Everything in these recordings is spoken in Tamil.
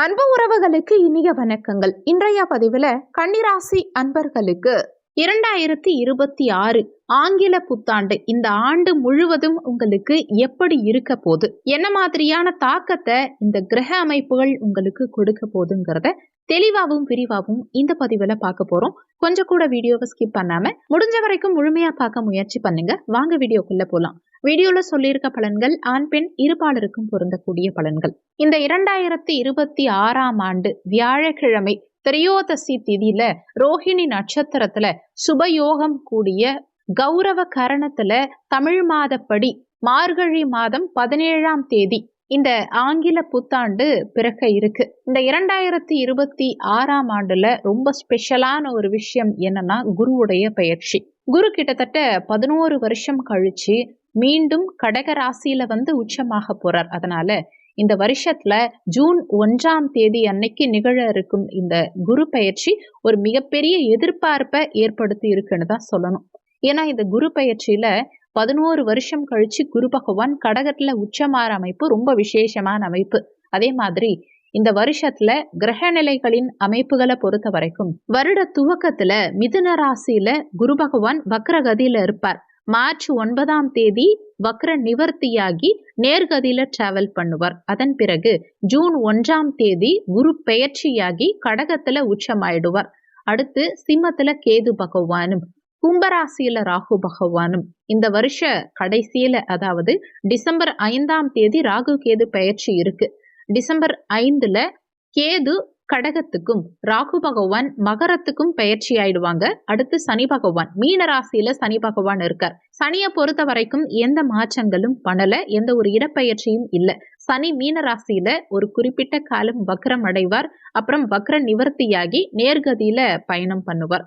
அன்பு உறவுகளுக்கு இனிய வணக்கங்கள். இன்றைய பதிவில் கன்னிராசி அன்பர்களுக்கு இரண்டாயிரத்தி இருபத்தி ஆறு ஆங்கில புத்தாண்டு இந்த ஆண்டு முழுவதும் உங்களுக்கு எப்படி இருக்க போகுது? என்ன மாதிரியான தாக்கத்தை இந்த கிரக அமைப்புகள் உங்களுக்கு கொடுக்க போகுதுங்கிறத தெளிவாகவும் விரிவாகவும் இந்த பதிவில் பார்க்க போறோம். கொஞ்சம் கூட வீடியோவை ஸ்கிப் பண்ணாம முடிஞ்ச வரைக்கும் முழுமையா பார்க்க முயற்சி பண்ணுங்க. வாங்க வீடியோக்குள்ள போலாம். வீடியோல சொல்லியிருக்க பலன்கள் ஆண் பெண் இருபாலருக்கும் பொருந்தக்கூடிய பலன்கள். இந்த இரண்டாயிரத்தி இருபத்தி ஆறாம் ஆண்டு வியாழக்கிழமை திரையோதசி திதியில ரோஹிணி நட்சத்திரத்துல சுபயோகம் கூடிய கௌரவ கரணத்துல தமிழ் மாதப்படி மார்கழி மாதம் பதினேழாம் தேதி இந்த ஆங்கில புத்தாண்டு பிறக்க இருக்கு. இந்த இரண்டாயிரத்தி இருபத்தி ஆறாம் ஆண்டுல ரொம்ப ஸ்பெஷலான ஒரு விஷயம் என்னன்னா குருவுடைய பயிற்சி குரு கிட்டத்தட்ட பதினோரு வருஷம் கழிச்சு மீண்டும் கடக ராசியில வந்து உச்சமாக போறார். அதனால இந்த வருஷத்துல ஜூன் ஒன்றாம் தேதி அன்னைக்கு நிகழ இருக்கும் இந்த குரு பயிற்சி ஒரு மிகப்பெரிய எதிர்பார்ப்பை ஏற்படுத்தி இருக்குன்னு தான் சொல்லணும். ஏன்னா இந்த குரு பயிற்சியில பதினோரு வருஷம் கழிச்சு குரு பகவான் கடகத்துல உச்சமாற அமைப்பு ரொம்ப விசேஷமான அமைப்பு. அதே மாதிரி இந்த வருஷத்துல கிரக நிலைகளின் அமைப்புகளை பொறுத்த வரைக்கும் வருட துவக்கத்துல மிதுன ராசியில குரு பகவான் வக்ரகதியில இருப்பார். மார்ச் ஒன்பதாம் தேதி வக்ர நிவர்த்தியாகி நேர்கதியில டிராவல் பண்ணுவார். அதன் பிறகு ஜூன் ஒன்றாம் தேதி குரு பெயர்ச்சியாகி கடகத்துல உச்சமாயிடுவார். அடுத்து சிம்மத்துல கேது பகவானும் கும்பராசியில ராகு பகவானும் இந்த வருஷ கடைசியில அதாவது டிசம்பர் ஐந்தாம் தேதி ராகு கேது பெயர்ச்சி இருக்கு. டிசம்பர் ஐந்துல கேது கடகத்துக்கும் ராகு பகவான் மகரத்துக்கும் பயிற்சி ஆயிடுவாங்க. அடுத்து சனி பகவான் மீன ராசியில சனி பகவான் இருக்கார். சனியை பொறுத்த வரைக்கும் எந்த மாற்றங்களும் பண்ணல எந்த ஒரு இடப்பெயர்ச்சியும் இல்லை. சனி மீன ராசியில ஒரு குறிப்பிட்ட காலம் வக்ரம் அடைவார். அப்புறம் வக்ர நிவர்த்தியாகி நேர்கதியில பயணம் பண்ணுவார்.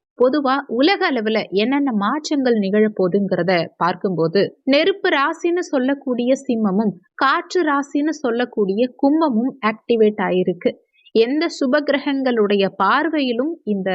பொதுவா உலக அளவுல என்னென்ன மாற்றங்கள் நிகழப்போகுதுங்கிறத பார்க்கும்போது நெருப்பு ராசின்னு சொல்லக்கூடிய சிம்மமும் காற்று ராசின்னு சொல்லக்கூடிய கும்பமும் ஆக்டிவேட் ஆயிருக்கு. எந்த சுப கிரகங்களுடைய பார்வையிலும் இந்த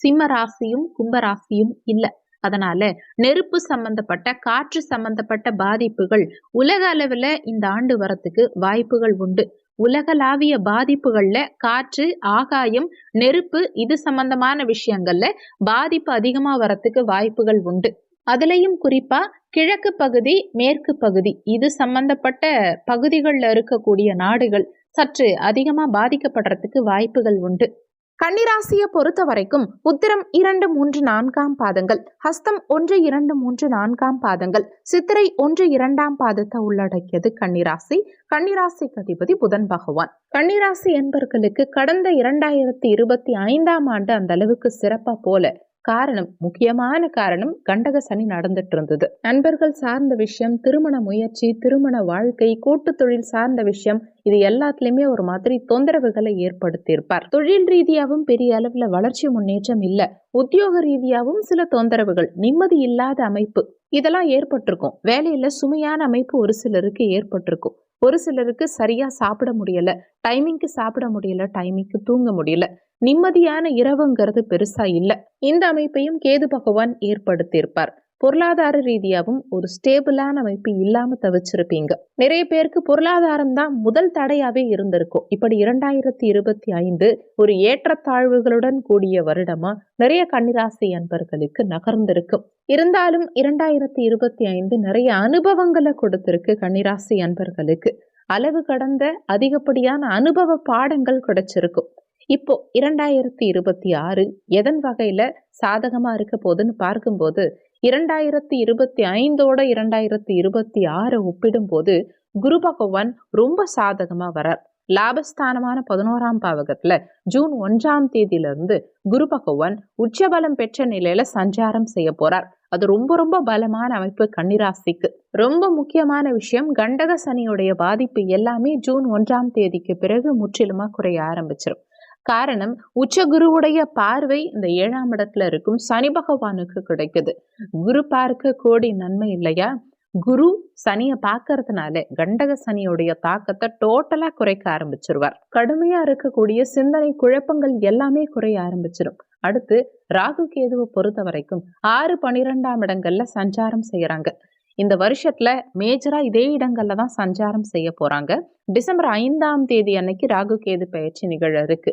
சிம்ம ராசியும் கும்பராசியும் இல்லை. அதனால நெருப்பு சம்பந்தப்பட்ட காற்று சம்பந்தப்பட்ட பாதிப்புகள் உலக அளவுல இந்த ஆண்டு வரத்துக்கு வாய்ப்புகள் உண்டு. உலகளாவிய பாதிப்புகள்ல காற்று ஆகாயம் நெருப்பு இது சம்பந்தமான விஷயங்கள்ல பாதிப்பு அதிகமா வரத்துக்கு வாய்ப்புகள் உண்டு. அதுலயும் குறிப்பா கிழக்கு பகுதி மேற்கு பகுதி இது சம்பந்தப்பட்ட பகுதிகளில் இருக்கக்கூடிய நாடுகள் சற்று அதிகமாக பாதிக்கப்படுறதுக்கு வாய்ப்புகள் உண்டு. கன்னிராசியை பொறுத்த வரைக்கும் உத்திரம் இரண்டு மூன்று நான்காம் பாதங்கள் ஹஸ்தம் ஒன்று இரண்டு மூன்று நான்காம் பாதங்கள் சித்திரை ஒன்று இரண்டாம் பாதத்தை உள்ளடக்கியது கன்னிராசி. கன்னிராசி அதிபதி புதன் பகவான். கன்னிராசி என்பர்களுக்கு கடந்த இரண்டாயிரத்தி இருபத்தி ஐந்தாம் ஆண்டு அந்த அளவுக்கு சிறப்பா போல. காரணம் முக்கியமான காரணம் கண்டக சனி நடந்துட்டு இருந்தது நண்பர்கள் சார்ந்த விஷயம் திருமண முயற்சி திருமண வாழ்க்கை கூட்டு தொழில் சார்ந்த விஷயம் இது எல்லாத்துலயுமே ஒரு மாதிரி தொந்தரவுகளை ஏற்படுத்தியிருப்பார். தொழில் ரீதியாகவும் பெரிய அளவுல வளர்ச்சி முன்னேற்றம் இல்ல. உத்தியோக ரீதியாகவும் சில தொந்தரவுகள் நிம்மதி இல்லாத அமைப்பு இதெல்லாம் ஏற்பட்டிருக்கும். வேலையில சுமையான அமைப்பு ஒரு சிலருக்கு ஏற்பட்டிருக்கும். ஒரு சிலருக்கு சரியா சாப்பிட முடியல. டைமிங்க்கு சாப்பிட முடியல டைமிங்க்கு தூங்க முடியல. நிம்மதியான இரவுங்கிறது பெருசா இல்லை. இந்த அமைப்பையும் கேது பகவான் ஏற்படுத்தியிருப்பார். பொருளாதார ரீதியாகவும் ஒரு ஸ்டேபிளான அமைப்பு இல்லாமல் தவிச்சிருப்பீங்க. நிறைய பேருக்கு பொருளாதாரம் தான் முதல் தடையாகவே இருந்திருக்கும் இப்படி இரண்டாயிரத்தி இருபத்தி ஐந்து ஒரு ஏற்றத்தாழ்வுகளுடன் கூடிய வருடமா நிறைய கன்னிராசி அன்பர்களுக்கு நகர்ந்திருக்கும் இருந்தாலும் இரண்டாயிரத்தி இருபத்தி ஐந்து நிறைய அனுபவங்களை கொடுத்திருக்கு கன்னிராசி அன்பர்களுக்கு. அளவு கடந்த அதிகப்படியான அனுபவ பாடங்கள் கிடைச்சிருக்கும் இப்போ இரண்டாயிரத்தி இருபத்தி ஆறு எதன் வகையில சாதகமா இருக்க போதுன்னு பார்க்கும்போது இரண்டாயிரத்தி இருபத்தி ஐந்தோட இரண்டாயிரத்தி இருபத்தி ஆறு ஒப்பிடும்போது குரு பகவான் ரொம்ப சாதகமா வரார் லாபஸ்தானமான பதினோராம் பாவகத்துல ஜூன் ஒன்றாம் தேதியிலிருந்து குரு பகவான் உச்சபலம் பெற்ற நிலையில சஞ்சாரம் செய்ய போறார். அது ரொம்ப ரொம்ப பலமான அமைப்பு கன்னிராசிக்கு. ரொம்ப முக்கியமான விஷயம் கண்டக சனியுடைய பாதிப்பு எல்லாமே ஜூன் ஒன்றாம் தேதிக்கு பிறகு முற்றிலுமா குறைய ஆரம்பிச்சிடும் காரணம் உச்சகுருவுடைய பார்வை இந்த ஏழாம் இடத்துல இருக்கும். சனி பகவானுக்கு கிடைக்குது. குரு பார்க்க கோடி நன்மை இல்லையா? குரு சனியை பார்க்கறதுனால கண்டக சனியுடைய தாக்கத்தை டோட்டலா குறைக்க ஆரம்பிச்சிருவார். கடுமையா இருக்கக்கூடிய சிந்தனை குழப்பங்கள் எல்லாமே குறைய ஆரம்பிச்சிடும் அடுத்து ராகு கேதுவை பொறுத்த வரைக்கும் ஆறு பனிரெண்டாம் இடங்கள்ல சஞ்சாரம் செய்யறாங்க. இந்த வருஷத்துல மேஜரா இதே இடங்கள்ல தான் சஞ்சாரம் செய்ய போறாங்க. டிசம்பர் ஐந்தாம் தேதி அன்னைக்கு ராகு கேது பயிற்சி நிகழ இருக்கு.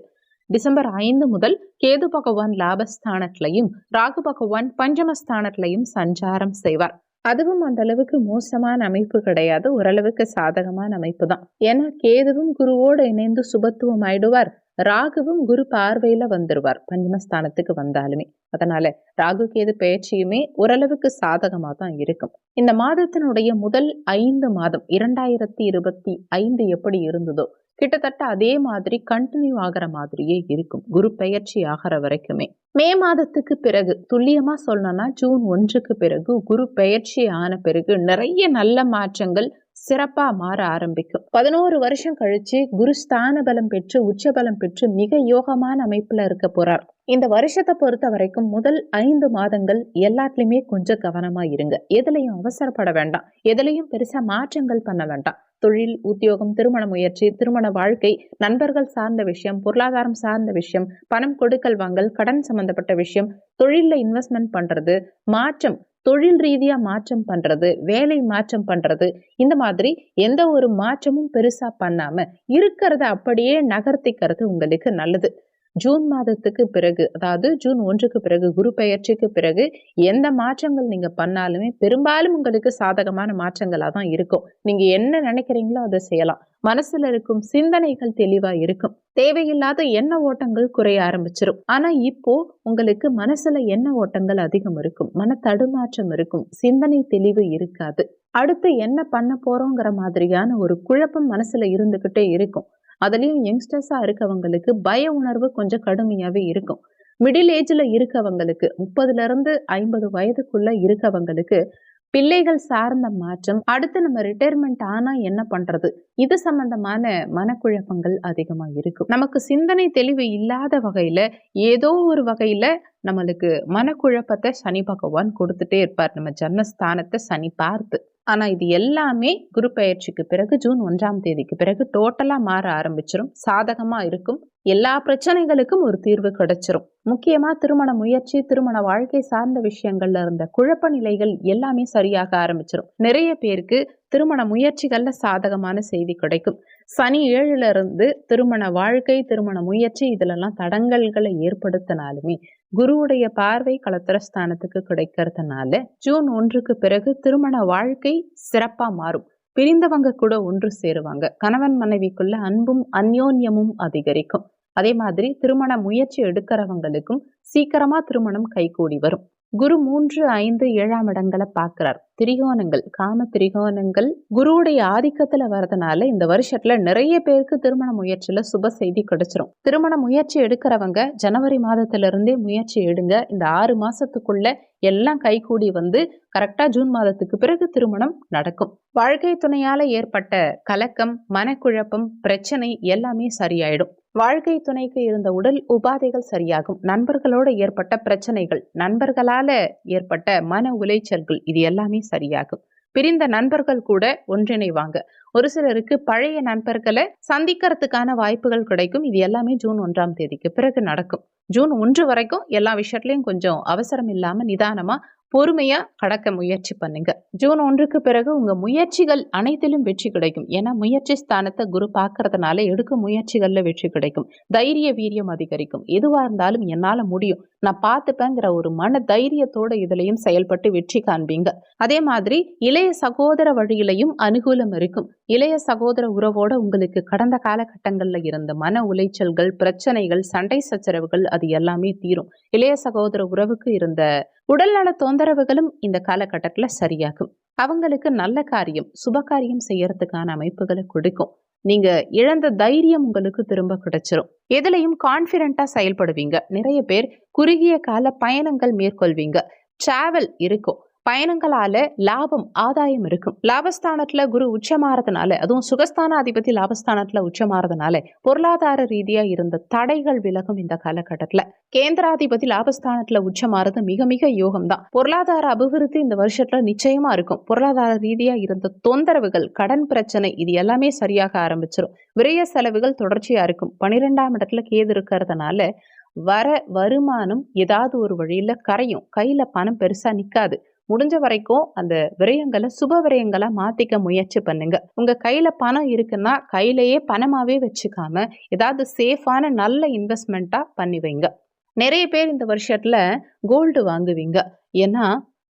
டிசம்பர் ஐந்து முதல் கேது பகவான் லாபஸ்தானத்திலையும் ராகு பகவான் பஞ்சமஸ்தானத்திலையும் சஞ்சாரம் செய்வார். அதுவும் அந்த அளவுக்கு மோசமான அமைப்பு கிடையாது. ஓரளவுக்கு சாதகமான அமைப்பு தான். ஏன்னா கேதுவும் குருவோடு இணைந்து சுபத்துவம் ஆயிடுவார். ராகுவும் குரு பார்வையில வந்துருவார். பஞ்சமஸ்தானத்துக்கு வந்தாலுமே. அதனால ராகு கேது பயிற்சியுமே ஓரளவுக்கு சாதகமாக தான் இருக்கும். இந்த மாதத்தினுடைய முதல் ஐந்து மாதம் இரண்டாயிரத்தி இருபத்தி ஐந்து எப்படி இருந்ததோ கிட்டத்தட்ட அதே மாதிரி கண்டினியூ ஆகிற மாதிரியே இருக்கும். குரு பெயர்ச்சி ஆகிற வரைக்குமே. மே மாதத்துக்கு பிறகு துல்லியமா சொல்லணும்னா ஜூன் ஒன்றுக்கு பிறகு குரு பெயர்ச்சி ஆன பிறகு நிறைய நல்ல மாற்றங்கள் சிறப்பா மாற ஆரம்பிக்கும். பதினோரு வருஷம் கழிச்சு குரு ஸ்தான பலம் பெற்று உச்ச பலம் பெற்று மிக யோகமான அமைப்புல இருக்க போறார். இந்த வருஷத்தை பொறுத்த வரைக்கும் முதல் ஐந்து மாதங்கள் எல்லாத்துலேயுமே கொஞ்சம் கவனமாக இருங்க. எதுலையும் அவசரப்பட வேண்டாம். எதுலையும் பெருசாக மாற்றங்கள் பண்ண வேண்டாம். தொழில் உத்தியோகம் திருமண முயற்சி திருமண வாழ்க்கை நண்பர்கள் சார்ந்த விஷயம் பொருளாதாரம் சார்ந்த விஷயம் பணம் கொடுக்கல் வாங்கல் கடன் சம்பந்தப்பட்ட விஷயம் தொழிலில் இன்வெஸ்ட்மெண்ட் பண்ணுறது மாற்றம் தொழில் ரீதியாக மாற்றம் பண்ணுறது வேலை மாற்றம் பண்ணுறது இந்த மாதிரி எந்த ஒரு மாற்றமும் பெருசாக பண்ணாமல் இருக்கிறத அப்படியே நகர்த்திக்கிறது உங்களுக்கு நல்லது. ஜூன் மாதத்துக்கு பிறகு அதாவது ஜூன் ஒன்றுக்கு பிறகு குரு பெயர்ச்சிக்கு பிறகு எந்த மாற்றங்கள் நீங்கள் பண்ணாலுமே பெரும்பாலும் உங்களுக்கு சாதகமான மாற்றங்களாக தான் இருக்கும். நீங்கள் என்ன நினைக்கிறீங்களோ அதை செய்யலாம். மனசுல இருக்கும் சிந்தனைகள் தெளிவா இருக்கும். தேவையில்லாத எண்ண ஓட்டங்கள் குறைய ஆரம்பிச்சிடும் ஆனா இப்போ உங்களுக்கு மனசுல எண்ண ஓட்டங்கள் அதிகம் இருக்கும். மன தடுமாற்றம் இருக்கும். சிந்தனை தெளிவு இருக்காது. அடுத்து என்ன பண்ண போறோங்கிற மாதிரியான ஒரு குழப்பம் மனசுல இருந்துகிட்டே இருக்கும். அதுலேயும் யங்ஸ்டர்ஸாக இருக்கவங்களுக்கு பய உணர்வு கொஞ்சம் கடுமையாகவே இருக்கும். மிடில் ஏஜில் இருக்கவங்களுக்கு முப்பதுலேருந்து ஐம்பது வயதுக்குள்ளே இருக்கவங்களுக்கு பிள்ளைகள் சார்ந்த மாற்றம் அடுத்து நம்ம ரிட்டையர்மெண்ட் ஆனா என்ன பண்றது? இது சம்பந்தமான மனக்குழப்பங்கள் அதிகமா இருக்கும். நமக்கு சிந்தனை தெளிவு இல்லாத வகையில ஏதோ ஒரு வகையில நம்மளுக்கு மனக்குழப்பத்தை சனி பகவான் கொடுத்துட்டே இருப்பார். நம்ம ஜன்மஸ்தானத்தை சனி பார்த்து. ஆனால் இது எல்லாமே குரு பயிற்சிக்கு பிறகு ஜூன் ஒன்றாம் தேதிக்கு பிறகு டோட்டலாக மாற ஆரம்பிச்சிடும் சாதகமாக இருக்கும். எல்லா பிரச்சனைகளுக்கும் ஒரு தீர்வு கிடைச்சிரும். முக்கியமா திருமண முயற்சி திருமண வாழ்க்கை சார்ந்த விஷயங்கள்ல இருந்த குழப்ப நிலைகள் எல்லாமே சரியாக ஆரம்பிச்சிடும் நிறைய பேருக்கு திருமண முயற்சிகள்ல சாதகமான செய்தி கிடைக்கும். சனி ஏழுல இருந்து திருமண வாழ்க்கை திருமண முயற்சி இதுலெல்லாம் தடங்கல்களை ஏற்படுத்தினாலுமே குருவுடைய பார்வை கலத்திரஸ்தானத்துக்கு கிடைக்கிறதுனால ஜூன் ஒன்றுக்கு பிறகு திருமண வாழ்க்கை சிறப்பா மாறும். பிரிந்தவங்க கூட ஒன்று சேருவாங்க. கணவன் மனைவிக்குள்ள அன்பும் அந்யோன்யமும் அதிகரிக்கும். அதே மாதிரி திருமண முயற்சி எடுக்கிறவங்களுக்கும் சீக்கிரமா திருமணம் கைகூடி வரும். குரு மூன்று ஐந்து ஏழாம் இடங்களை பார்க்கிறார். திரிகோணங்கள் காம திரிகோணங்கள் குருவுடைய ஆதிக்கத்துல வர்றதுனால இந்த வருஷத்துல நிறைய பேருக்கு திருமண முயற்சியில சுப செய்தி கிடைச்சிரும். திருமண முயற்சி எடுக்கிறவங்க ஜனவரி மாதத்துல இருந்தே முயற்சி எடுங்க. இந்த ஆறு மாசத்துக்குள்ள எல்லாம் கைகூடி வந்து கரெக்டா ஜூன் மாதத்துக்கு பிறகு திருமணம் நடக்கும். வாழ்க்கை துணையால ஏற்பட்ட கலக்கம் மனக்குழப்பம் பிரச்சனை எல்லாமே சரியாயிடும். வாழ்க்கை துணைக்கு இருந்த உடல் உபாதைகள் சரியாகும். நண்பர்களோடு ஏற்பட்ட பிரச்சனைகள் நண்பர்களால ஏற்பட்ட மன உளைச்சல்கள் இது எல்லாமே சரியாகும். பிரிந்த நண்பர்கள் கூட ஒன்றிணைவாங்க. ஒரு சிலருக்கு பழைய நண்பர்களை சந்திக்கிறதுக்கான வாய்ப்புகள் கிடைக்கும். இது எல்லாமே ஜூன் ஒன்றாம் தேதிக்கு பிறகு நடக்கும். ஜூன் ஒன்று வரைக்கும் எல்லா விஷயத்துலையும் கொஞ்சம் அவசரம் இல்லாமல் நிதானமாக பொறுமையா கடக்க முயற்சி பண்ணுங்க. ஜூன் ஒன்றுக்கு பிறகு உங்க முயற்சிகள் அனைத்திலும் வெற்றி கிடைக்கும். ஏன்னா முயற்சி ஸ்தானத்தை குரு பார்க்கறதுனால எடுக்கும் முயற்சிகள்ல வெற்றி கிடைக்கும். தைரிய வீரியம் அதிகரிக்கும். எதுவா இருந்தாலும் என்னால முடியும். நான் பார்த்துப்பேங்கிற ஒரு மன தைரியத்தோட இதுலயும் செயல்பட்டு வெற்றி காண்பீங்க. அதே மாதிரி இளைய சகோதர வழியிலையும் அனுகூலம் இருக்கும். இளைய சகோதர உறவோட உங்களுக்கு கடந்த காலகட்டங்கள்ல இருந்த மன உளைச்சல்கள் பிரச்சனைகள் சண்டை சச்சரவுகள் அது எல்லாமே தீரும். இளைய சகோதர உறவுக்கு இருந்த உடல்நல தொந்தரவுகளும் இந்த காலகட்டத்தில் சரியாகும். அவங்களுக்கு நல்ல காரியம் சுப காரியம் செய்யறதுக்கான அமைப்புகளை கொடுக்கும். நீங்க இழந்த தைரியம் உங்களுக்கு திரும்ப கிடைச்சிரும். எதுலையும் கான்பிடண்டா செயல்படுவீங்க. நிறைய பேர் குறுகிய கால பயணங்கள் மேற்கொள்வீங்க. டிராவல் இருக்கும். பயணங்களால லாபம் ஆதாயம் இருக்கும். லாபஸ்தானத்துல குரு உச்சமாறதுனால அதுவும் சுகஸ்தான அதிபதி லாபஸ்தானத்துல உச்சமாறதுனால பொருளாதார ரீதியா இருந்த தடைகள் விலகும் இந்த காலகட்டத்துல. கேந்திராதிபதி லாபஸ்தானத்துல உச்சமாறது மிக மிக யோகம் தான் பொருளாதார அபிவிருத்தி இந்த வருஷத்துல நிச்சயமா இருக்கும். பொருளாதார ரீதியா இருந்த தொந்தரவுகள் கடன் பிரச்சனை இது எல்லாமே சரியாக ஆரம்பிச்சிடும் விரைய செலவுகள் தொடர்ச்சியா இருக்கும். பனிரெண்டாம் இடத்துல கேது இருக்கிறதுனால வர வருமானம் ஏதாவது ஒரு வழியில கரையும். கையில பணம் பெருசா நிக்காது. முடிஞ்ச வரைக்கும் அந்த விரயங்களை சுப விரயங்களை மாத்திக்க முயற்சி பண்ணுங்க. உங்க கையில பணம் இருக்குன்னா கையிலேயே பணமாவே வச்சுக்காம ஏதாவது சேஃபான நல்ல இன்வெஸ்ட்மெண்ட்டா பண்ணி வைங்க. நிறைய பேர் இந்த வருஷத்துல கோல்டு வாங்குவீங்க. ஏன்னா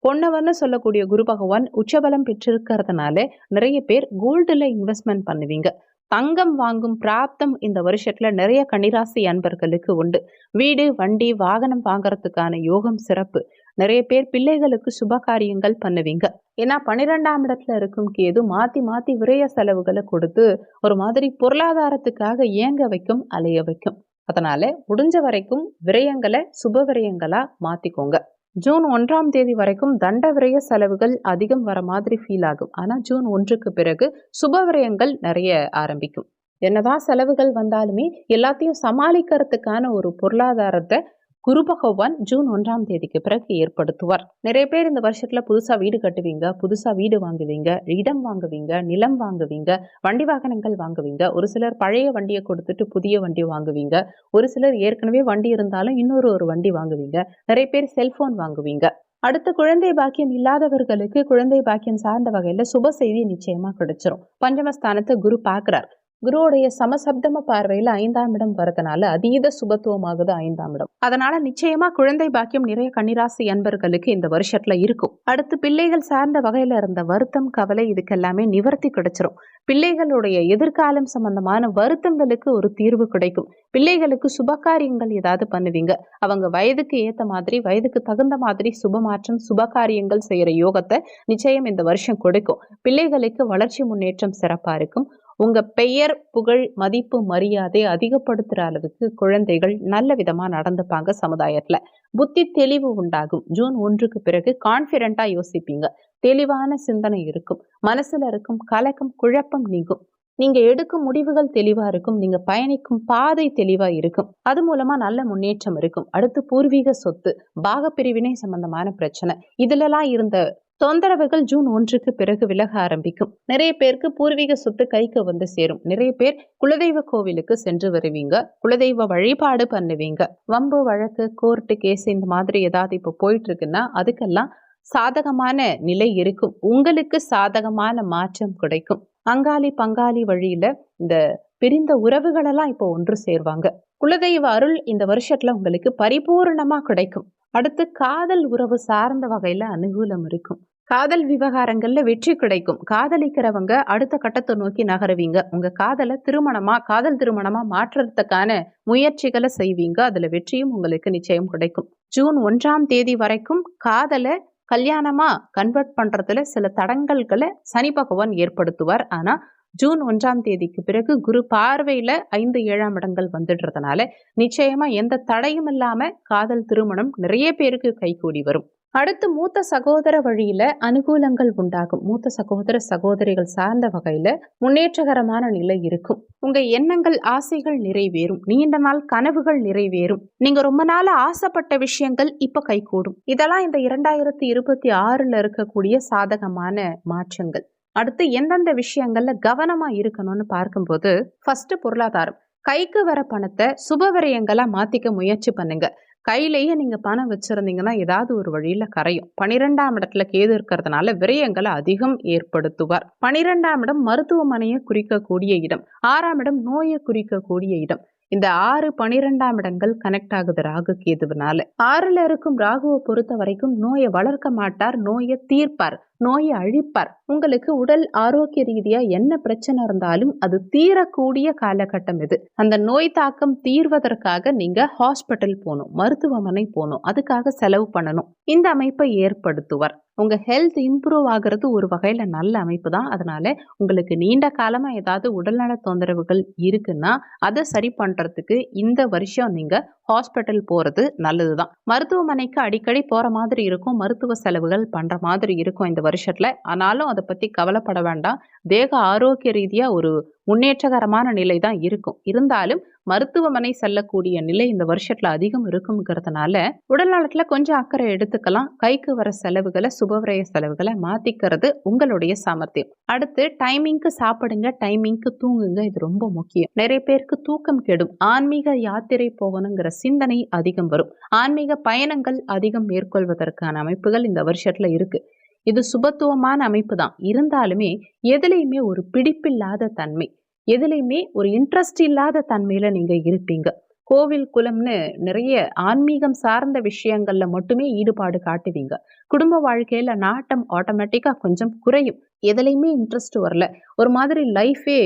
பொன்னவர்னு சொல்லக்கூடிய குரு பகவான் உச்சபலம் பெற்றிருக்கிறதுனால நிறைய பேர் கோல்டுல இன்வெஸ்ட்மெண்ட் பண்ணுவீங்க. தங்கம் வாங்கும் பிராப்தம் இந்த வருஷத்துல நிறைய கன்னிராசி அன்பர்களுக்கு உண்டு. வீடு வண்டி வாகனம் வாங்குறதுக்கான யோகம் சிறப்பு. நிறைய பேர் பிள்ளைகளுக்கு சுப காரியங்கள் பண்ணுவீங்க. ஏன்னா பன்னிரெண்டாம் இடத்துல இருக்கும் கேது மாத்தி மாத்தி விரய செலவுகளை கொடுத்து ஒரு மாதிரி பொருளாதாரத்துக்காக இயங்க வைக்கும் அலைய வைக்கும். அதனால முடிஞ்ச வரைக்கும் விரயங்களை சுப விரயங்களா மாத்திக்கோங்க. ஜூன் ஒன்றாம் தேதி வரைக்கும் தண்ட விரய செலவுகள் அதிகம் வர மாதிரி ஃபீல் ஆகும். ஆனால் ஜூன் ஒன்றுக்கு பிறகு சுப விரயங்கள் நிறைய ஆரம்பிக்கும். என்னதான் செலவுகள் வந்தாலுமே எல்லாத்தையும் சமாளிக்கிறதுக்கான ஒரு பொருளாதாரத்தை குரு பகவான் ஜூன் ஒன்றாம் தேதிக்கு பிறகு ஏற்படுத்துவார். நிறைய பேர் இந்த வருஷத்துல புதுசா வீடு கட்டுவீங்க புதுசா வீடு வாங்குவீங்க இடம் வாங்குவீங்க நிலம் வாங்குவீங்க வண்டி வாகனங்கள் வாங்குவீங்க ஒரு சிலர் பழைய வண்டியை கொடுத்துட்டு புதிய வண்டி வாங்குவீங்க ஒரு சிலர் ஏற்கனவே வண்டி இருந்தாலும் இன்னொரு ஒரு வண்டி வாங்குவீங்க நிறைய பேர் செல்போன் வாங்குவீங்க. அடுத்து குழந்தை பாக்கியம் இல்லாதவர்களுக்கு குழந்தை பாக்கியம் சார்ந்த வகையில சுப செய்தி நிச்சயமா கிடைச்சிரும். பஞ்சமஸ்தானத்தை குரு பாக்குறார் குருவுடைய சமசப்தம பார்வையில ஐந்தாம் இடம் வரதுனால அதீத சுபத்துவமாகுது ஐந்தாம் இடம். அதனால நிச்சயமா குழந்தை பாக்கியம் நிறைய கன்னிராசி அன்பர்களுக்கு இந்த வருஷத்துல இருக்கும். அடுத்து பிள்ளைகள் சார்ந்த வகையில இருந்த வருத்தம் கவலை இதுக்கு எல்லாமே நிவர்த்தி கிடைச்சிரும். பிள்ளைகளுடைய எதிர்காலம் சம்பந்தமான வருத்தங்களுக்கு ஒரு தீர்வு கிடைக்கும். பிள்ளைகளுக்கு சுபகாரியங்கள் ஏதாவது பண்ணுவீங்க. அவங்க வயதுக்கு ஏத்த மாதிரி வயதுக்கு தகுந்த மாதிரி சுப மாற்றம் சுபகாரியங்கள் செய்யற யோகத்தை நிச்சயம் இந்த வருஷம் கொடுக்கும். பிள்ளைகளுக்கு வளர்ச்சி முன்னேற்றம் சிறப்பா இருக்கும். உங்க பெயர் புகழ் மதிப்பு மரியாதை அதிகப்படுத்துற அளவுக்கு குழந்தைகள் நல்ல விதமா நடந்துப்பாங்க சமுதாயத்துல. புத்தி தெளிவு உண்டாகும். ஜூன் ஒன்றுக்கு பிறகு கான்ஃபிடண்ட்டாக யோசிப்பீங்க. தெளிவான சிந்தனை இருக்கும். மனசுல இருக்கும் கலக்கம் குழப்பம் நீங்கும். நீங்க எடுக்கும் முடிவுகள் தெளிவா இருக்கும். நீங்க பயணிக்கும் பாதை தெளிவா இருக்கும். அது மூலமா நல்ல முன்னேற்றம் இருக்கும். அடுத்து பூர்வீக சொத்து பாகப்பிரிவினை சம்பந்தமான பிரச்சனை. இதுலலாம் இருந்த தொந்தரவுகள் ஜூன் ஒன்றுக்கு பிறகு விலக ஆரம்பிக்கும். நிறைய பேருக்கு பூர்வீக சொத்து கைக்கு வந்து சேரும். நிறைய பேர் குலதெய்வ கோவிலுக்கு சென்று வருவீங்க. குலதெய்வ வழிபாடு பண்ணுவீங்க. வம்பு வழக்கு கோர்ட்டு கேஸ் இந்த மாதிரி ஏதாவது இப்போ போயிட்டு இருக்குன்னா அதுக்கெல்லாம் சாதகமான நிலை இருக்கும். உங்களுக்கு சாதகமான மாற்றம் கிடைக்கும். அங்காளி பங்காளி வழியில இந்த பிரிந்த உறவுகளெல்லாம் இப்போ ஒன்று சேர்வாங்க. குலதெய்வ அருள் இந்த வருஷத்துல உங்களுக்கு பரிபூர்ணமா கிடைக்கும். அடுத்து காதல் உறவு சார்ந்த வகையில் அனுகூலம் இருக்கும். காதல் விவகாரங்கள்ல வெற்றி கிடைக்கும். காதலிக்கிறவங்க அடுத்த கட்டத்தை நோக்கி நகருவீங்க. உங்க காதலை திருமணமா காதல் திருமணமா மாற்றுறதுக்கான முயற்சிகளை செய்வீங்க. அதுல வெற்றியும் உங்களுக்கு நிச்சயம் கிடைக்கும். ஜூன் ஒன்றாம் தேதி வரைக்கும் காதலை கல்யாணமா கன்வெர்ட் பண்றதுல சில தடங்கல்களை சனி பகவான் ஏற்படுத்துவார். ஆனா ஜூன் ஒன்றாம் தேதிக்கு பிறகு குரு பார்வையில ஐந்து ஏழாம் இடங்கள் வந்துடுறதுனால நிச்சயமா எந்த தடையும் இல்லாம காதல் திருமணம் நிறைய பேருக்கு கைகூடி வரும். அடுத்து மூத்த சகோதர வழியில அனுகூலங்கள் உண்டாகும். மூத்த சகோதர சகோதரிகள் சார்ந்த வகையில முன்னேற்றகரமான நிலை இருக்கும். உங்க எண்ணங்கள் ஆசைகள் நிறைவேறும். நீண்ட நாள் கனவுகள் நிறைவேறும். நீங்க ரொம்ப நாள் ஆசைப்பட்ட விஷயங்கள் இப்ப கைகூடும். இதெல்லாம் இந்த இரண்டாயிரத்தி இருபத்தி ஆறுல இருக்கக்கூடிய சாதகமான மாற்றங்கள். அடுத்து எந்தெந்த விஷயங்கள்ல கவனமா இருக்கணும்னு பார்க்கும்போது ஃபர்ஸ்ட் பொருளாதாரம். கைக்கு வர பணத்தை சுபவிரயங்களா மாத்திக்க முயற்சி பண்ணுங்க. கையிலேயே நீங்க பணம் வச்சிருந்தீங்கன்னா ஏதாவது ஒரு வழியில கரையும். பனிரெண்டாம் இடத்துல கேது இருக்கிறதுனால விரயங்களை அதிகம் ஏற்படுத்துவார். பனிரெண்டாம் இடம் மருத்துவமனையை குறிக்கக்கூடிய இடம். ஆறாம் இடம் நோயை குறிக்கக்கூடிய இடம். இந்த ஆறு பனிரெண்டாம் இடங்கள் கனெக்ட் ஆகுது ராகு கேதுவினால. ஆறுல இருக்கும் ராகுவை பொறுத்த வரைக்கும் நோயை வளர்க்க மாட்டார் நோயை தீர்ப்பார் நோயை அழிப்பார். உங்களுக்கு உடல் ஆரோக்கிய ரீதியா என்ன பிரச்சனை இருந்தாலும் அது தீரக்கூடிய காலகட்டம் இது. அந்த நோய் தாக்கம் தீர்வதற்காக நீங்க ஹாஸ்பிட்டல் போகணும் மருத்துவமனை போகணும் அதுக்காக செலவு பண்ணணும். இந்த அமைப்பை ஏற்படுத்துவார். உங்கள் ஹெல்த் இம்ப்ரூவ் ஆகிறது ஒரு வகையில் நல்ல அமைப்பு தான். அதனால் உங்களுக்கு நீண்ட காலமாக ஏதாவது உடல்நல தொந்தரவுகள் இருக்குன்னா அதை சரி பண்ணுறதுக்கு இந்த வருஷம் நீங்கள் ஹாஸ்பிட்டல் போகிறது நல்லது தான். மருத்துவமனைக்கு அடிக்கடி போகிற மாதிரி இருக்கும். மருத்துவ செலவுகள் பண்ணுற மாதிரி இருக்கும் இந்த வருஷத்தில். ஆனாலும் அதை பற்றி கவலைப்பட வேண்டாம். தேக ஆரோக்கிய ரீதியாக ஒரு முன்னேற்றகரமான நிலை தான் இருக்கும். இருந்தாலும் மருத்துவமனை செல்லக்கூடிய நிலை இந்த வருஷத்துல அதிகம் இருக்குங்கிறதுனால உடல் நலத்துல கொஞ்சம் அக்கறை எடுத்துக்கலாம். கைக்கு வர செலவுகளை சுபவிரய செலவுகளை மாத்திக்கிறது உங்களுடைய சாமர்த்தியம். அடுத்து டைமிங்க்கு சாப்பிடுங்க டைமிங்க்கு தூங்குங்க இது ரொம்ப முக்கியம். நிறைய பேருக்கு தூக்கம் கெடும். ஆன்மீக யாத்திரை போகணுங்கிற சிந்தனை அதிகம் வரும். ஆன்மீக பயணங்கள் அதிகம் மேற்கொள்வதற்கான அமைப்புகள் இந்த வருஷத்துல இருக்கு. இது சுபத்துவமான அமைப்பு தான் இருந்தாலுமே எதுலையுமே ஒரு பிடிப்பில்லாத தன்மை. எதுலையுமே ஒரு இன்ட்ரெஸ்ட் இல்லாத தன்மையில் நீங்கள் இருப்பீங்க. கோவில் குலம்னு நிறைய ஆன்மீகம் சார்ந்த விஷயங்கள்ல மட்டுமே ஈடுபாடு காட்டுவீங்க. குடும்ப வாழ்க்கையில நாட்டம் ஆட்டோமேட்டிக்கா கொஞ்சம் குறையும். எதுலையுமே இன்ட்ரெஸ்ட் வரல. ஒரு மாதிரி லைஃபே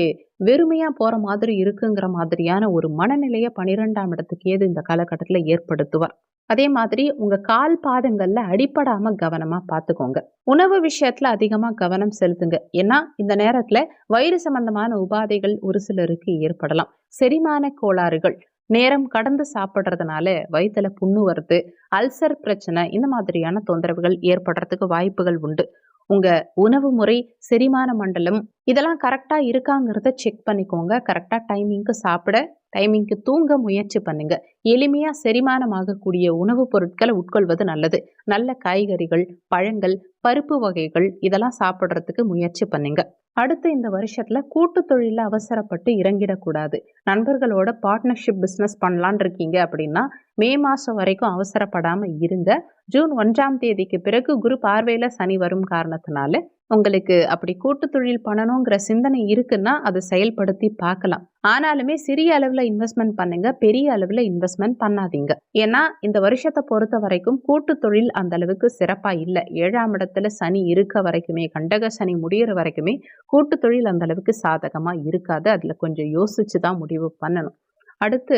வெறுமையா போற மாதிரி இருக்குங்கிற மாதிரியான ஒரு மனநிலையை பனிரெண்டாம் இடத்துக்கு ஏது இந்த காலகட்டத்தில் ஏற்படுத்துவார் அதே மாதிரி உங்க கால் பாதங்கள்ல அடிப்படாம கவனமா பார்த்துக்கோங்க உணவு விஷயத்துல அதிகமா கவனம் செலுத்துங்க. ஏன்னா இந்த நேரத்துல வயிறு சம்பந்தமான உபாதைகள் ஒரு சிலருக்கு ஏற்படலாம். செரிமான கோளாறுகள் நேரம் கடந்து சாப்பிட்றதுனால வயிற்றுல புண்ணு வருது அல்சர் பிரச்சனை இந்த மாதிரியான தொந்தரவுகள் ஏற்படுறதுக்கு வாய்ப்புகள் உண்டு. உங்க உணவு முறை செரிமான மண்டலம் இதெல்லாம் கரெக்டா இருக்காங்கிறத செக் பண்ணிக்கோங்க. கரெக்டா டைமிங்க்கு சாப்பிட டைமிங்க்கு தூங்க முயற்சி பண்ணுங்க. எளிமையா செரிமானமாகக்கூடிய உணவுப் பொருட்களை உட்கொள்வது நல்லது. நல்ல காய்கறிகள் பழங்கள் பருப்பு வகைகள் இதெல்லாம் சாப்பிட்றதுக்கு முயற்சி பண்ணுங்க. அடுத்து இந்த வருஷத்துல கூட்டு தொழில அவசரப்பட்டு இறங்கிடக்கூடாது. நண்பர்களோட பார்ட்னர்ஷிப் பிஸ்னஸ் பண்ணலான் இருக்கீங்க அப்படின்னா மே மாதம் வரைக்கும் அவசரப்படாம இருங்க. ஜூன் ஒன்றாம் தேதிக்கு பிறகு குரு பார்வையில சனி வரும் காரணத்தினால உங்களுக்கு அப்படி கூட்டு தொழில் பண்ணணுங்கிற சிந்தனை இருக்குன்னா அதை செயல்படுத்தி பார்க்கலாம். ஆனாலுமே சிறிய அளவில் இன்வெஸ்ட்மெண்ட் பண்ணுங்க பெரிய அளவில் இன்வெஸ்ட்மெண்ட் பண்ணாதீங்க. ஏன்னா இந்த வருஷத்தை பொறுத்த வரைக்கும் கூட்டு தொழில் அந்த அளவுக்கு சிறப்பாக இல்லை. ஏழாம் இடத்துல சனி இருக்க வரைக்குமே கண்டக சனி முடிகிற வரைக்குமே கூட்டு தொழில் அந்த அளவுக்கு சாதகமாக இருக்காது. அதில் கொஞ்சம் யோசிச்சு தான் முடிவு பண்ணணும். அடுத்து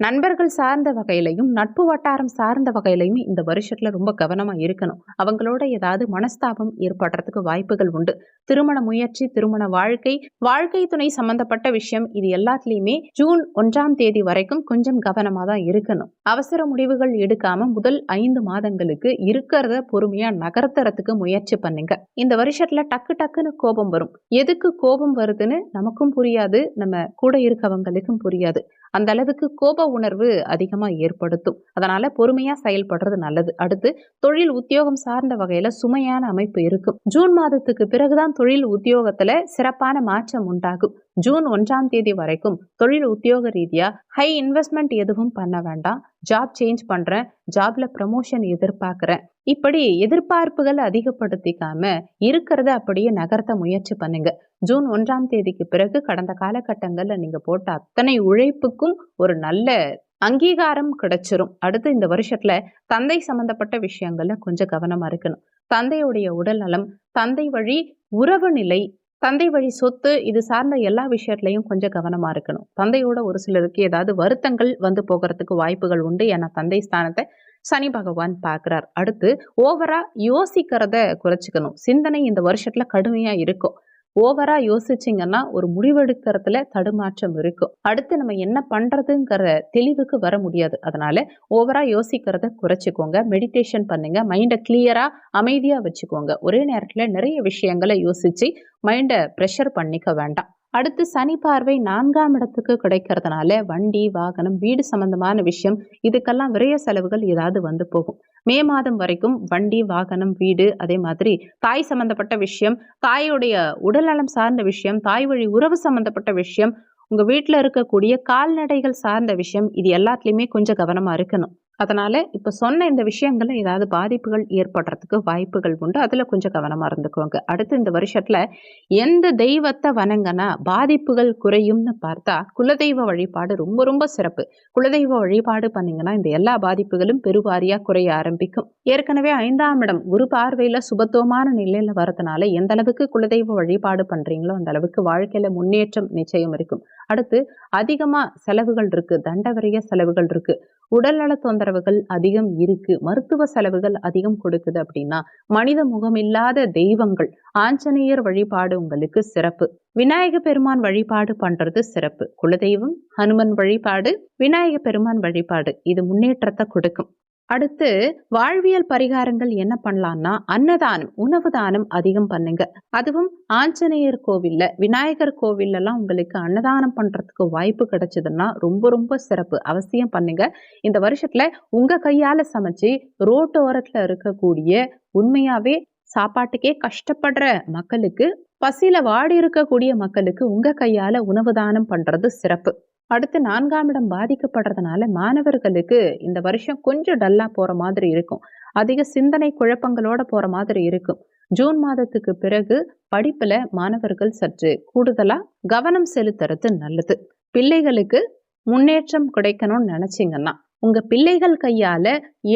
நண்பர்கள் சார்ந்த வகையிலையும் நட்பு வட்டாரம் சார்ந்த வகையிலையும் இந்த வருஷத்துல ரொம்ப கவனமா இருக்கணும். அவங்களோட ஏதாவது மனஸ்தாபம் ஏற்படுறதுக்கு வாய்ப்புகள் உண்டு. திருமண முயற்சி திருமண வாழ்க்கை வாழ்க்கை துணை சம்பந்தப்பட்ட விஷயம் இது எல்லாத்துலயுமே ஜூன் ஒன்றாம் தேதி வரைக்கும் கொஞ்சம் கவனமா தான் இருக்கணும். அவசர முடிவுகள் எடுக்காம முதல் ஐந்து மாதங்களுக்கு இருக்கிறத பொறுமையா நகர்த்துறதுக்கு முயற்சி பண்ணுங்க. இந்த வருஷத்துல டக்கு டக்குன்னு கோபம் வரும். எதுக்கு கோபம் வருதுன்னு நமக்கும் புரியாது. நம்ம கூட இருக்கவங்களுக்கும் புரியாது. அந்த அளவுக்கு கோப உணர்வு அதிகமாக ஏற்படுத்தும். அதனால பொறுமையா செயல்படுறது நல்லது. அடுத்து தொழில் உத்தியோகம் சார்ந்த வகையில சுமையான அமைப்பு இருக்கும். ஜூன் மாதத்துக்கு பிறகுதான் தொழில் உத்தியோகத்துல சிறப்பான மாற்றம் உண்டாகும். ஜூன் ஒன்றாம் தேதி வரைக்கும் தொழில் உத்தியோக ரீதியாக ஹை இன்வெஸ்ட்மெண்ட் எதுவும் பண்ண வேண்டாம். ஜாப் சேஞ்ச் பண்ணுறேன் ஜாப்ல ப்ரமோஷன் எதிர்பார்க்குறேன். இப்படி எதிர்பார்ப்புகளை அதிகப்படுத்திக்காம இருக்கிறத அப்படியே நகர்த்த முயற்சி பண்ணுங்க. ஜூன் ஒன்றாம் தேதிக்கு பிறகு கடந்த காலகட்டங்களில் நீங்கள் போட்ட அத்தனை உழைப்புக்கும் ஒரு நல்ல அங்கீகாரம் கிடைச்சிரும். அடுத்து இந்த வருஷத்துல தந்தை சம்பந்தப்பட்ட விஷயங்கள்ல கொஞ்சம் கவனமா இருக்கணும். தந்தையுடைய உடல் நலம் தந்தை வழி உறவு நிலை தந்தை வழி சொத்து இது சார்ந்த எல்லா விஷயத்துலையும் கொஞ்சம் கவனமாக இருக்கணும். தந்தையோட ஒரு சிலருக்கு ஏதாவது வருத்தங்கள் வந்து போகிறதுக்கு வாய்ப்புகள் உண்டு. ஏன்னா தந்தை ஸ்தானத்தை சனி பகவான் பார்க்குறார். அடுத்து ஓவரா யோசிக்கிறத குறைச்சிக்கணும். சிந்தனை இந்த வருஷத்துல கடுமையா இருக்கும். ஓவரா யோசிச்சிங்கன்னா ஒரு முடிவெடுக்கிறதுல தடுமாற்றம் இருக்கும். அடுத்து நம்ம என்ன பண்றதுங்கிற தெளிவுக்கு வர முடியாது. அதனால ஓவரா யோசிக்கிறத குறைச்சிக்கோங்க. மெடிடேஷன் பண்ணுங்க. மைண்டை கிளியரா அமைதியா வச்சுக்கோங்க. ஒரே நேரத்துல நிறைய விஷயங்களை யோசிச்சு மைண்டை ப்ரெஷர் பண்ணிக்க வேண்டாம். அடுத்து சனி பார்வை நான்காம் இடத்துக்கு கிடைக்கிறதுனால வண்டி வாகனம் வீடு சம்பந்தமான விஷயம் இதுக்கெல்லாம் விரைய செலவுகள் ஏதாவது வந்து போகும். மே மாதம் வரைக்கும் வண்டி வாகனம் வீடு அதே மாதிரி தாய் சம்பந்தப்பட்ட விஷயம் தாயுடைய உடல்நலம் சார்ந்த விஷயம் தாய் வழி உறவு சம்பந்தப்பட்ட விஷயம் உங்கள் வீட்டில் இருக்கக்கூடிய கால்நடைகள் சார்ந்த விஷயம் இது எல்லாத்துலேயுமே கொஞ்சம் கவனமாக இருக்கணும். அதனால் இப்போ சொன்ன இந்த விஷயங்களில் ஏதாவது பாதிப்புகள் ஏற்படுறதுக்கு வாய்ப்புகள் உண்டு. அதில் கொஞ்சம் கவனமாக இருந்துக்கோங்க. அடுத்து இந்த வருஷத்தில் எந்த தெய்வத்தை வணங்கினா பாதிப்புகள் குறையும்னு பார்த்தா குலதெய்வ வழிபாடு ரொம்ப ரொம்ப சிறப்பு. குலதெய்வ வழிபாடு பண்ணிங்கன்னா இந்த எல்லா பாதிப்புகளும் பெருவாரியாக குறைய ஆரம்பிக்கும். ஏற்கனவே ஐந்தாம் இடம் குரு பார்வையில் சுபத்துவமான நிலையில் வரதுனால எந்த அளவுக்கு குலதெய்வ வழிபாடு பண்ணுறீங்களோ அந்த அளவுக்கு வாழ்க்கையில் முன்னேற்றம் நிச்சயம் இருக்கும். அடுத்து அதிகமா செலவுகள் இருக்கு தண்டவரைய செலவுகள் இருக்கு. உடல்நல தொந்தரவுகள் அதிகம் இருக்கு மருத்துவ செலவுகள் அதிகம் கொடுக்குது அப்படின்னா மனித முகமில்லாத தெய்வங்கள் ஆஞ்சநேயர் வழிபாடு உங்களுக்கு சிறப்பு. விநாயக பெருமான் வழிபாடு பண்றது சிறப்பு. குலதெய்வம் ஹனுமன் வழிபாடு விநாயக பெருமான் வழிபாடு இது முன்னேற்றத்தை கொடுக்கும். அடுத்து வாழ்வியல் பரிகாரங்கள் என்ன பண்ணலாம்னா அன்னதானம் உணவு தானம் அதிகம் பண்ணுங்க. அதுவும் ஆஞ்சநேயர் கோவில்ல விநாயகர் கோவில்லலாம் உங்களுக்கு அன்னதானம் பண்றதுக்கு வாய்ப்பு கிடைச்சதுன்னா ரொம்ப ரொம்ப சிறப்பு. அவசியம் பண்ணுங்க. இந்த வருஷத்துல உங்க கையால சமைச்சு ரோட்டோரத்துல இருக்கக்கூடிய உண்மையாவே சாப்பாட்டுக்கே கஷ்டப்படுற மக்களுக்கு பசியில வாடி இருக்கக்கூடிய மக்களுக்கு உங்க கையால உணவு தானம் பண்றது சிறப்பு. அடுத்து நான்காம் இடம் பாதிக்கப்படுறதுனால மாணவர்களுக்கு இந்த வருஷம் கொஞ்சம் டல்லாக போற மாதிரி இருக்கும். அதிக சிந்தனை குழப்பங்களோட போற மாதிரி இருக்கும். ஜூன் மாதத்துக்கு பிறகு படிப்புல மாணவர்கள் சற்று கூடுதலா கவனம் செலுத்துறது நல்லது. பிள்ளைகளுக்கு முன்னேற்றம் கிடைக்கணும்னு நினச்சிங்கன்னா உங்க பிள்ளைகள் கையால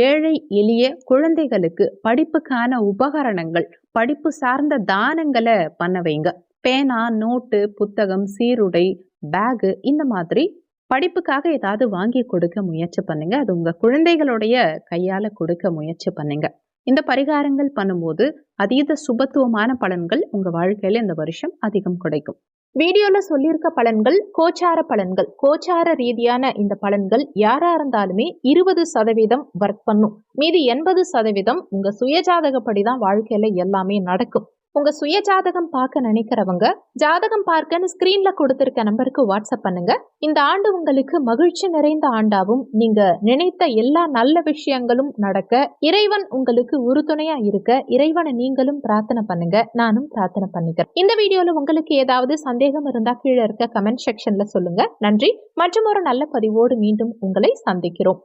ஏழை எளிய குழந்தைகளுக்கு படிப்புக்கான உபகரணங்கள் படிப்பு சார்ந்த தானங்களை பண்ண வைங்க. பேனா நோட்டு புத்தகம் சீருடை பேகு இந்த மாதிரி படிப்புக்காக ஏதாவது வாங்கி கொடுக்க முயற்சி பண்ணுங்க. அது உங்க குழந்தைகளுடைய கையால கொடுக்க முயற்சி பண்ணுங்க. இந்த பரிகாரங்கள் பண்ணும்போது அதீத சுபத்துவமான பலன்கள் உங்க வாழ்க்கையில இந்த வருஷம் அதிகம் கிடைக்கும். வீடியோல சொல்லியிருக்க பலன்கள் கோச்சார பலன்கள். கோச்சார ரீதியான இந்த பலன்கள் யாரா இருந்தாலுமே இருபது சதவீதம் ஒர்க் பண்ணும். மீதி எண்பது சதவீதம் உங்க சுயஜாதகப்படி தான் வாழ்க்கையில எல்லாமே நடக்கும். உங்க சுய ஜாதகம் பார்க்க நினைக்கிறவங்க ஜாதகம் பார்க்கன்னு ஸ்கிரீன்ல கொடுத்திருக்க நம்பருக்கு வாட்ஸ்அப் பண்ணுங்க. இந்த ஆண்டு உங்களுக்கு மகிழ்ச்சி நிறைந்த ஆண்டாவும் நீங்க நினைத்த எல்லா நல்ல விஷயங்களும் நடக்க இறைவன் உங்களுக்கு உறுதுணையா இருக்க இறைவனை நீங்களும் பிரார்த்தனை பண்ணுங்க. நானும் பிரார்த்தனை பண்ணிக்கிறேன். இந்த வீடியோல உங்களுக்கு ஏதாவது சந்தேகம் இருந்தா கீழே இருக்க கமெண்ட் செக்ஷன்ல சொல்லுங்க. நன்றி. மற்றும் ஒரு நல்ல பதிவோடு மீண்டும் உங்களை சந்திக்கிறோம்.